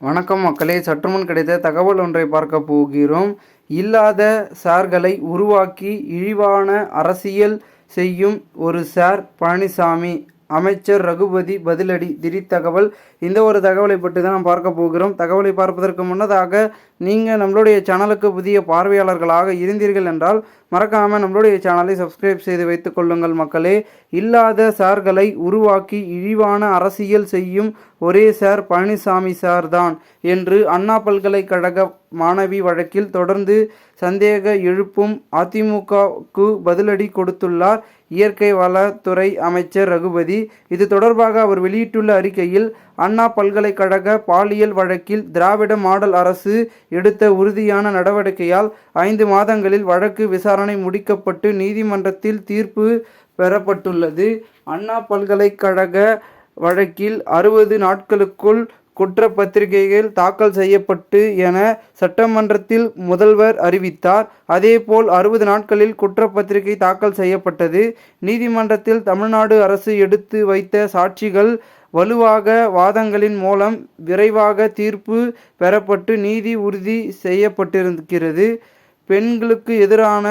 வணக்கம் மக்களே சற்றுமுன் கிடைத்த தகவல் ஒன்றை பார்க்க போகிறோம். இல்லாத சார்களை உருவாக்கி இழிவான அரசியல் செய்யும் ஒரு சார் பழனிசாமி. அமைச்சர் ரகுபதி பதிலடி திடீர் தகவல். இந்த ஒரு தகவலை பற்றி தான் நாம் பார்க்க போகிறோம். தகவலை பார்ப்பதற்கு முன்னதாக நீங்கள் நம்மளுடைய சேனலுக்கு புதிய பார்வையாளர்களாக இருந்தீர்கள் என்றால் மறக்காமல் நம்மளுடைய சேனலை சப்ஸ்கிரைப் செய்து வைத்துக் கொள்ளுங்கள் மக்களே. இல்லாத சார்களை உருவாக்கி இழிவான அரசியல் செய்யும் ஒரே சார் பழனிசாமி சார் தான் என்று அண்ணா பல்கலைக்கழக மாணவி வழக்கில் தொடர்ந்து சந்தேக எழுப்பும் அதிமுகவுக்கு பதிலடி கொடுத்துள்ளார். இயற்கை வளத்துறை அமைச்சர் ரகுபதி. இது தொடர்பாக அவர் வெளியிட்டுள்ள அறிக்கையில் அண்ணா பல்கலைக்கழக பாலியல் வழக்கில் திராவிட மாடல் அரசு எடுத்த உறுதியான நடவடிக்கையால் ஐந்து மாதங்களில் வழக்கு விசாரணை முடிக்கப்பட்டு நீதிமன்றத்தில் தீர்ப்பு பெறப்பட்டுள்ளது. அண்ணா பல்கலைக்கழக வழக்கில் அறுபது நாட்களுக்குள் குற்றப்பத்திரிகைகள் தாக்கல் செய்யப்பட்டு என சட்டமன்றத்தில் முதல்வர் அறிவித்தார். அதேபோல் அறுபது நாட்களில் குற்றப்பத்திரிகை தாக்கல் செய்யப்பட்டது. நீதிமன்றத்தில் தமிழ்நாடு அரசு எடுத்து வைத்த சாட்சிகள் வலுவாக வாதங்களின் மூலம் விரைவாக தீர்ப்பு பெறப்பட்டு நீதி உறுதி செய்யப்பட்டிருக்கிறது. பெண்களுக்கு எதிரான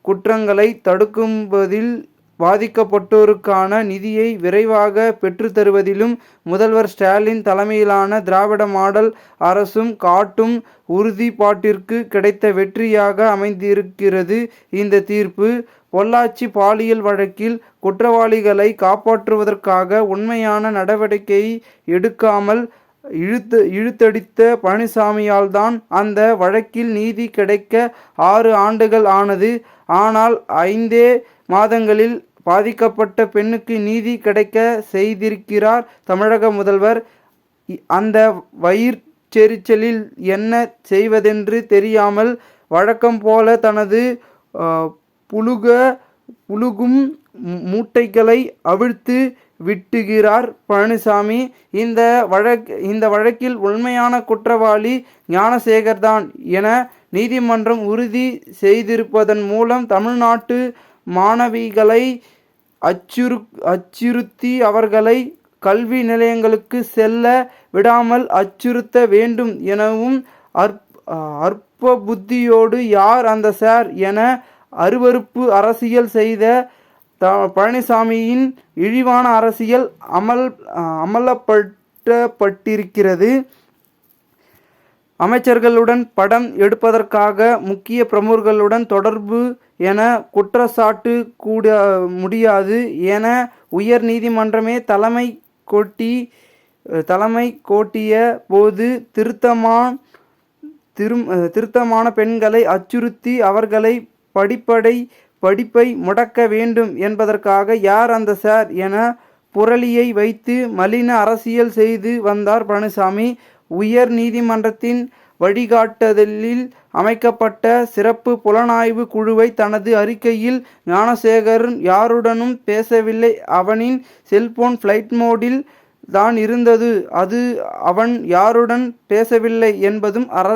குற்றங்களை தடுக்கும்பதில் பாதிக்கப்பட்டோருக்கான நிதியை விரைவாக பெற்றுத்தருவதிலும் முதல்வர் ஸ்டாலின் தலைமையிலான திராவிட மாடல் அரசும் காட்டும் உறுதிப்பாட்டிற்கு கிடைத்த வெற்றியாக அமைந்திருக்கிறது இந்த தீர்ப்பு. பொள்ளாச்சி பாலியல் வழக்கில் குற்றவாளிகளை காப்பாற்றுவதற்காக உண்மையான நடவடிக்கை எடுக்காமல் இழுத்து இழுத்தடித்த பழனிசாமியால் தான் அந்த வழக்கில் நீதி கிடைக்க ஆறு ஆண்டுகள் ஆனது. ஆனால் ஐந்தே மாதங்களில் பாதிக்கப்பட்ட பெண்ணுக்கு நீதி கிடைக்க செய்திருக்கிறார் தமிழக முதல்வர். அந்த அந்த வயிற்றெரிச்சலில் என்ன செய்வதென்று தெரியாமல் வழக்கம் போல தனது புழுக புழுகும் மூட்டைகளை அவிழ்த்து விட்டுகிறார் பழனிசாமி. இந்த வழக் இந்த வழக்கில் உண்மையான குற்றவாளி ஞானசேகர் தான் என நீதிமன்றம் உறுதி செய்திருப்பதன் மூலம் தமிழ்நாட்டு மாணவிகளை அச்சுறு அச்சுறுத்தி அவர்களை கல்வி நிலையங்களுக்கு செல்ல விடாமல் அச்சுறுத்த வேண்டும் எனவும் அற்ப அற்ப புத்தியோடு யார் அந்த சார் என அருவருப்பு அரசியல் செய்த த பழனிசாமியின் இழிவான அரசியல் அமல் அமலப்பட்டப்பட்டிருக்கிறது அமைச்சர்களுடன் படம் எடுப்பதற்காக முக்கிய பிரமுகர்களுடன் தொடர்பு என குற்றச்சாட்டு கூட முடியாது என உயர் நீதிமன்றமே தலைமை கோட்டி தலைமை கோட்டிய போது திருத்தமான் திரும் திருத்தமான பெண்களை அச்சுறுத்தி அவர்களை படிப்படை படிப்பை முடக்க வேண்டும் என்பதற்காக யார் அந்த சார் என புரளியை வைத்து மலின அரசியல் செய்து வந்தார் பழனிசாமி. உயர் நீதிமன்றத்தின் வழிகாட்டுதலில் அமைக்கப்பட்ட சிறப்பு புலனாய்வு குழுவை தனது அறிக்கையில் ஞானசேகரன் யாருடனும் பேசவில்லை. அவனின் செல்போன் ஃப்ளைட் மோடில் தான் இருந்தது. அது அவன் யாருடன் பேசவில்லை என்பதும் அற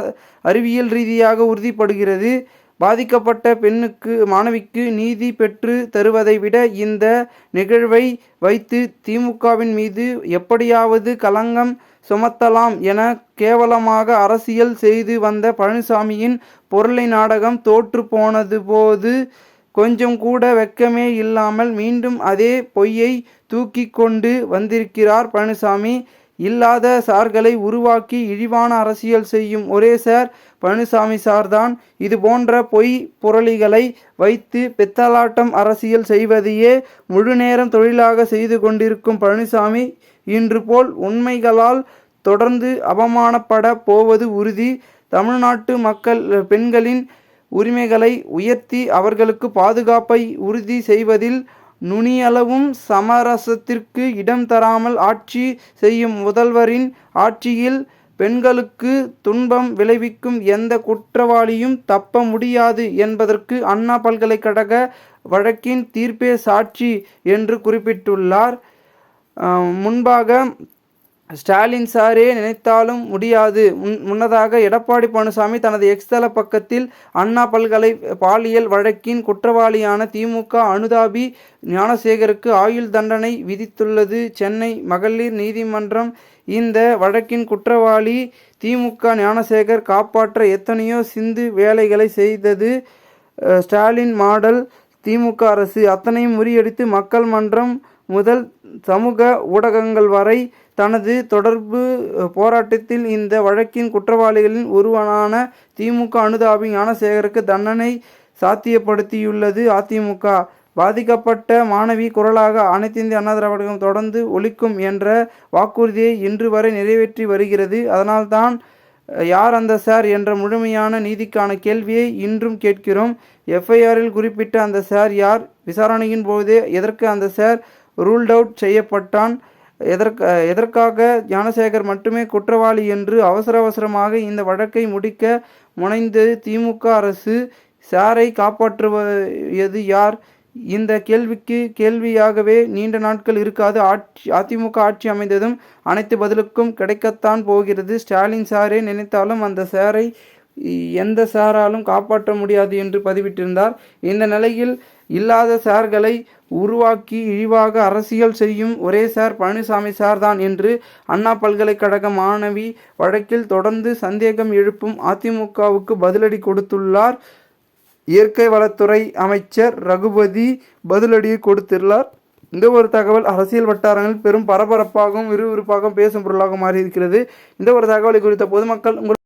அறிவியல் ரீதியாக உறுதிப்படுகிறது. பாதிக்கப்பட்ட பெண்ணுக்கு மாணவிக்கு நீதி பெற்று தருவதை விட இந்த நிகழ்வை வைத்து திமுகவின் மீது எப்படியாவது களங்கம் சுமத்தலாம் என கேவலமாக அரசியல் செய்து வந்த பழனிசாமியின் பொருளை நாடகம் தோற்று போனது போது கொஞ்சம் கூட வெட்கமே இல்லாமல் மீண்டும் அதே பொய்யை தூக்கி கொண்டு வந்திருக்கிறார் பழனிசாமி. இல்லாத சார்களை உருவாக்கி இழிவான அரசியல் செய்யும் ஒரே சார் பழனிசாமி சார்தான். இது போன்ற பொய் புரளிகளை வைத்து பித்தலாட்டம் அரசியல் செய்வதையே முழு நேரம் தொழிலாக செய்து கொண்டிருக்கும் பழனிசாமி இன்று போல் உண்மைகளால் தொடர்ந்து அவமானப்பட போவது உறுதி. தமிழ்நாட்டு மக்கள் பெண்களின் உரிமைகளை உயர்த்தி அவர்களுக்கு பாதுகாப்பை உறுதி செய்வதில் நுனியளவும் சமரசத்திற்கு இடம் தராமல் ஆட்சி செய்யும் முதல்வரின் ஆட்சியில் பெண்களுக்கு துன்பம் விளைவிக்கும் எந்த குற்றவாளியும் தப்ப முடியாது என்பதற்கு அண்ணா பல்கலைக்கழக வழக்கின் தீர்ப்பே சாட்சி என்று குறிப்பிட்டுள்ளார். முன்பாக ஸ்டாலின் சாரே நினைத்தாலும் முடியாது. முன் முன்னதாக எடப்பாடி பழனிசாமி தனது எக்ஸ்தல பக்கத்தில் அண்ணா பல்கலை பாலியல் வழக்கின் குற்றவாளியான திமுக அனுதாபி ஞானசேகருக்கு ஆயுள் தண்டனை விதித்துள்ளது. சென்னை மகளிர் நீதிமன்றம் இந்த வழக்கின் குற்றவாளி திமுக ஞானசேகர் காப்பாற்ற எத்தனையோ சிந்து வேலைகளை செய்தது ஸ்டாலின் மாடல் திமுக அரசு. அத்தனையும் முறியடித்து மக்கள் மன்றம் முதல் சமூக ஊடகங்கள் வரை தனது தொடர்பு போராட்டத்தில் இந்த வழக்கின் குற்றவாளிகளின் ஒருவனான திமுக அனுதாபி ஞானசேகருக்கு தண்டனை சாத்தியப்படுத்தியுள்ளது. அதிமுக பாதிக்கப்பட்ட மாணவி குரலாக அனைத்திந்திய அண்ணா திராவிட தொடர்ந்து ஒழிக்கும் என்ற வாக்குறுதியை இன்று வரை நிறைவேற்றி வருகிறது. அதனால்தான் யார் அந்த சார் என்ற முழுமையான நீதிக்கான கேள்வியை இன்றும் கேட்கிறோம். எஃப்ஐஆரில் குறிப்பிட்ட அந்த சார் யார்? விசாரணையின் போதே எதற்கு அந்த சார் ரூல்ட் அவுட் செய்யப்பட்டான். எதற்க எதற்காக ஞானசேகர் மட்டுமே குற்றவாளி என்று அவசர அவசரமாக இந்த வழக்கை முடிக்க முனைந்து திமுக அரசு. சாரை காப்பாற்றுவது யார்? இந்த கேள்விக்கு கேள்வியாகவே நீண்ட நாட்கள் இருக்காது. ஆட்சி அதிமுக ஆட்சி அமைந்ததும் அனைத்து பதிலுக்கும் கிடைக்கத்தான் போகிறது. ஸ்டாலின் சாரே நினைத்தாலும் அந்த சாரை எந்த சாராலும் காப்பாற்ற முடியாது என்று பதிவிட்டிருந்தார். இந்த நிலையில் இல்லாத சார்களை உருவாக்கி இழிவாக அரசியல் செய்யும் ஒரே சார் பழனிசாமி சார் தான் என்று அண்ணா பல்கலைக்கழக மாணவி வழக்கில் தொடர்ந்து சந்தேகம் எழுப்பும் அதிமுகவுக்கு பதிலடி கொடுத்துள்ளார். இயற்கை வளத்துறை அமைச்சர் ரகுபதி பதிலடியை கொடுத்துள்ளார். இந்த ஒரு தகவல் அரசியல் வட்டாரங்களில் பெரும் பரபரப்பாகவும் விறுவிறுப்பாகவும் பேசும் பொருளாக மாறியிருக்கிறது. இந்த ஒரு தகவலை குறித்த பொதுமக்கள் உங்கள்